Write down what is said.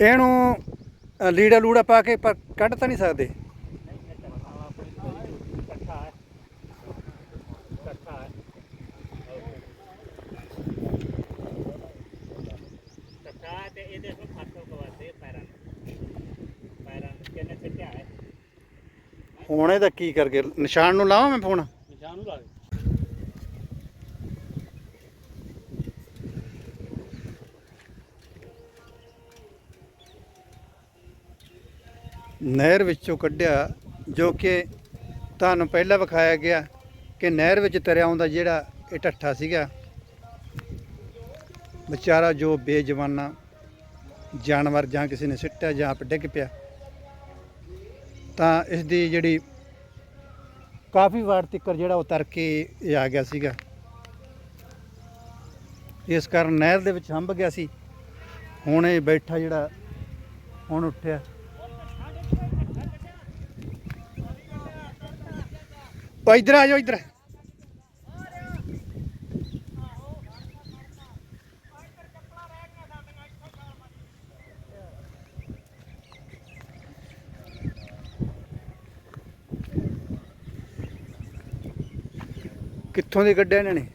ਇਹਨੂੰ ਲੀੜਾ ਲੂੜਾ ਪਾ ਕੇ ਪਰ ਕੱਢ ਤਾਂ ਨਹੀਂ ਸਕਦੇ? ਹੁਣ ਇਹਦਾ ਕੀ ਕਰਕੇ? ਨਿਸ਼ਾਨ ਨੂੰ ਲਾਵਾਂ ਮੈਂ ਫੋਨ? ਨਿਸ਼ਾਨ ਨੂੰ ਲਾ ਦੇ ਨਹਿਰ ਵਿੱਚੋਂ ਕੱਢਿਆ, ਜੋ ਕਿ ਤੁਹਾਨੂੰ ਪਹਿਲਾਂ ਵਿਖਾਇਆ ਗਿਆ ਕਿ ਨਹਿਰ ਵਿੱਚ ਤਰਿਆ ਆਉਂਦਾ ਜਿਹੜਾ ਇਹ ਢੱਠਾ ਸੀਗਾ। ਵਿਚਾਰਾ ਜੋ ਬੇਜਵਾਨਾ, ਜਾਨਵਰ ਜਾਂ ਕਿਸੇ ਨੇ ਸਿੱਟਿਆ ਜਾਂ ਆਪ ਡਿੱਗ ਪਿਆ, ਤਾਂ ਇਸ ਦੀ ਜਿਹੜੀ ਕਾਫੀ ਵਾਰ ਤੱਕ ਜਿਹੜਾ ਉਹ ਤਰ ਕੇ ਇਹ ਆ ਗਿਆ ਸੀਗਾ। ਇਸ ਕਾਰਨ ਨਹਿਰ ਦੇ ਵਿੱਚ ਹੰਭ ਗਿਆ ਸੀ। ਹੁਣ ਇਹ ਬੈਠਾ ਜਿਹੜਾ, ਹੁਣ ਉੱਠਿਆ। ਉਹ ਇੱਧਰ ਆ ਜਾਓ ਇੱਧਰ। ਕਿੱਥੋਂ ਦੇ ਕੱਢਿਆ ਇਹਨਾਂ ਨੇ?